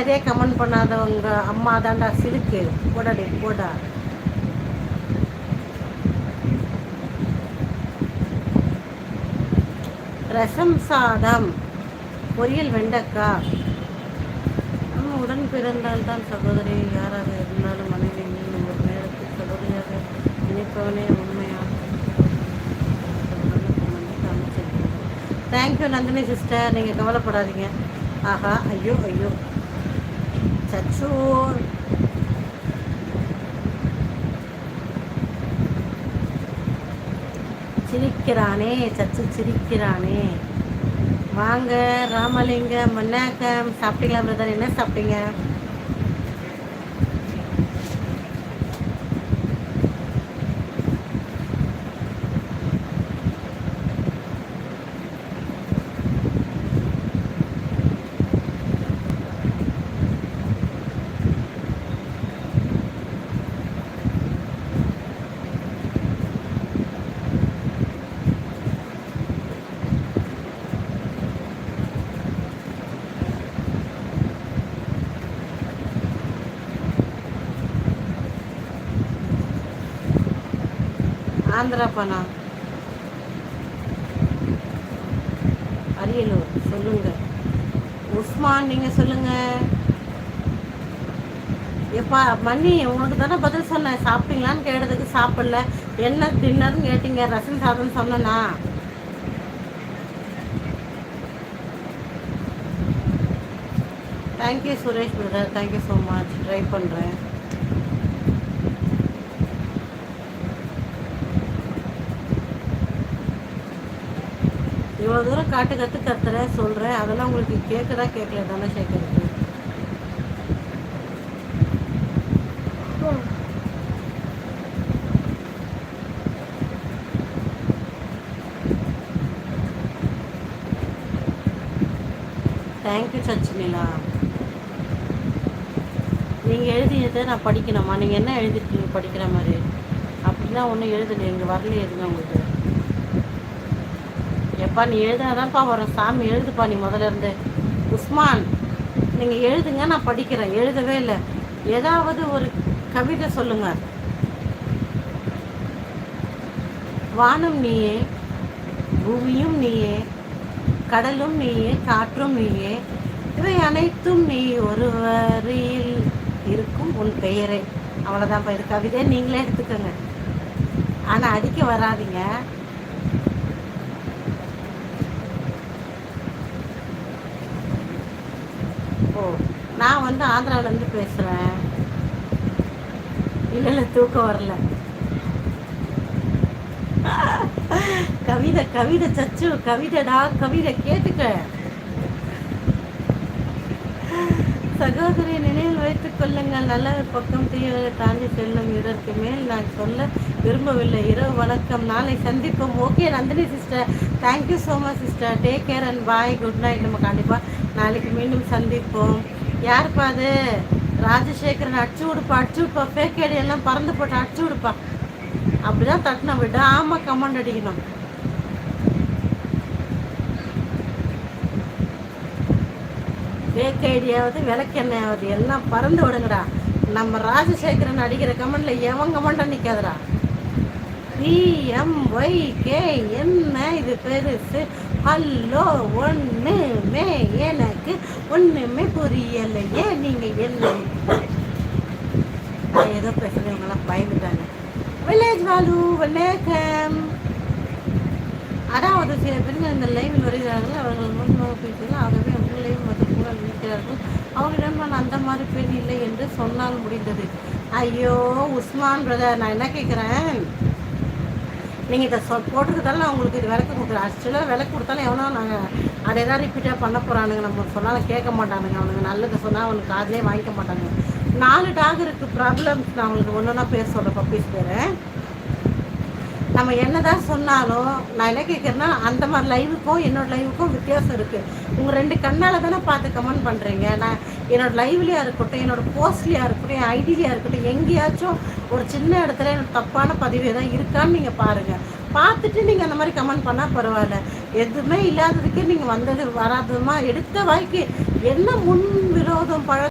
நிறைய கமெண்ட் பண்ணாதவங்க அம்மா தாண்டா சிலுக்கு போடாடி போடா. ரசம் சாதம் பொரியல் வெண்டைக்காய். நம்ம உடன் பிறந்தால் தான் சகோதரி யாராக இருந்தாலும் மனைவி ஒரு நேரத்தில் சகோதரியாக நினைப்பவனே உண்மையாக தேங்க்யூ நந்தினி சிஸ்டர் நீங்கள் கவலைப்படாதீங்க. ஆஹா ஐயோ ஐயோ. சச்சோ சிரிக்கிறானே சச்சு சிரிக்கிறானே வாங்க ராமலிங்கம் வணக்கம் சாப்பிட்டீங்களா பிரதர்? என்ன சாப்பிட்டீங்க? ஆந்திரா பணம் அரியலூர் சொல்லுங்க. உஸ்மான் நீங்க சொல்லுங்க. எப்பா மணி உங்களுக்கு தானே பதில் சொன்னேன். சாப்பிட்டீங்களான்னு கேட்டதுக்கு சாப்பிடல. என்ன டின்னர்னு கேட்டீங்க. ரசம் சாதம் சொன்னேனா? Thank you Suresh brother thank you so much try பண்ணுறேன் இவ்வளோ தூரம் காட்டு கற்று கத்துறேன் சொல்கிறேன் அதெல்லாம் உங்களுக்கு கேட்குதா கேட்கல தானே சேர்க்கறது தேங்க்யூ சச்சினிலா. நீங்கள் எழுதியதை நான் படிக்கணுமா? நீங்கள் என்ன எழுதிருக்கீங்க படிக்கிற மாதிரி? அப்படின்னா ஒன்றும் எழுதலை இங்கே வரல எதுங்க உங்களுக்கு. எப்பா நீ எழுதுனதான்ப்பா வரும் சாமி எழுதுப்பா நீ முதல்ல இருந்து. உஸ்மான் நீங்கள் எழுதுங்க நான் படிக்கிறேன். எழுதவே இல்லை. ஏதாவது ஒரு கவிதை சொல்லுங்க. வானம் நீயே பூமியும் நீயே கடலும் நீயே காற்றும் நீயே இவை அனைத்தும் நீ ஒருவரில் இருக்கும் உன் பெயரே. அவ்வளோதான்ப்பா இது கவிதை நீங்களே எடுத்துக்கோங்க. ஆனால் அடிக்க வராதிங்க. ஓ நான் வந்து ஆந்திராவிலேருந்து பேசுகிறேன் இல்லை இல்லை தூக்கம் வரல. கவிதை கவிதை சச்சு கவிதைடா கவிதை கேட்டுக்க. சகோதரி நினைவில் வைத்துக் கொள்ளுங்கள். நல்ல பக்கம் தீயவரை தாண்டி செல்லும் இதற்கு மேல் நான் சொல்ல விரும்பவில்லை. இரவு வணக்கம். நாளை சந்திப்போம். Okay Nandini sister thank you so much sister take care and bye good night நம்ம கண்டிப்பாக நாளைக்கு மீண்டும் சந்திப்போம். யாருப்பா அது? ராஜசேகரன் அடிச்சு விடுப்பா அடிச்சு விடுப்பா ஃபேக் ஐடி எல்லாம் பறந்து போட்டு அடிச்சு விடுப்பா அப்படிதான் தட்டின விட. ஆமாம் கமெண்ட் அடிக்கணும். ஃபேக் ஐடியாவது விளக்கெண்ணையாவது எல்லாம் பறந்து விடுங்கடா. நம்ம ராஜசேகரன் அடிக்கிற கமெண்ட்ல எவன் கமெண்ட்டும் நிற்காதுடா பிஎம்ஒய் கே என்ன இது பெருசு. ஹலோ ஒன்றுமே எனக்கு ஒன்றுமே புரியலையே. நீங்கள் என்ன? ஏதோ பேசுகிறவங்களாம் பயந்துட்டாங்க. வில்லேஜ் வாலு வணக்கம். அதாவது சில பேருங்க இந்த லைவில் வருகிறார்கள். அவர்கள் முன்பாக பேசுகிறார்கள் ஆகவே லைவ் மற்றும் கூட நினைக்கிறார்கள் அவர்களிடம் நான் அந்த மாதிரி பெண் இல்லை என்று சொன்னால் முடிந்தது. ஐயோ உஸ்மான் பிரதர் நான் என்ன கேட்குறேன்? நீங்கள் இதை சொ போட்டிருக்கதால நான் உங்களுக்கு இது விளக்கு கொடுக்குறேன். ஆக்சுவலாக விளக்கு கொடுத்தாலும் எவனோ நாங்கள் அதே தான் ரிப்பீட்டாக பண்ண போகிறானுங்க நம்ம சொன்னாலும் கேட்க மாட்டானுங்க. அவனுங்க நல்லது சொன்னால் அவனுக்கு காதலே வாங்கிக்க மாட்டானுங்க. நாலு டாக் இருக்குது ப்ராப்ளம்ஸ் நான் அவங்களுக்கு ஒன்று ஒன்றா பேர் சொல்கிறேன் பப்பீஸ் பேர். நம்ம என்னதான் சொன்னாலும் நான் என்ன கேட்குறேன்னா அந்த மாதிரி லைவுக்கும் என்னோட லைவுக்கும் வித்தியாசம் இருக்குது உங்கள் ரெண்டு கண்ணால் தானே பார்த்து கமெண்ட் பண்ணுறீங்க நான் என்னோட லைவ்லையாக இருக்கட்டும் என்னோட போஸ்ட்லையாக இருக்கட்டும் என் ஐடியிலையாக இருக்கட்டும் எங்கேயாச்சும் ஒரு சின்ன இடத்துல எனக்கு தப்பான பதிவு தான் இருக்கான்னு நீங்கள் பாருங்கள் பார்த்துட்டு நீங்கள் அந்த மாதிரி கமெண்ட் பண்ணால் பரவாயில்ல. எதுவுமே இல்லாததுக்கே நீங்கள் வந்தது வராததுமா? எடுத்த வாய்க்கு என்ன முன் விரோதம் பழ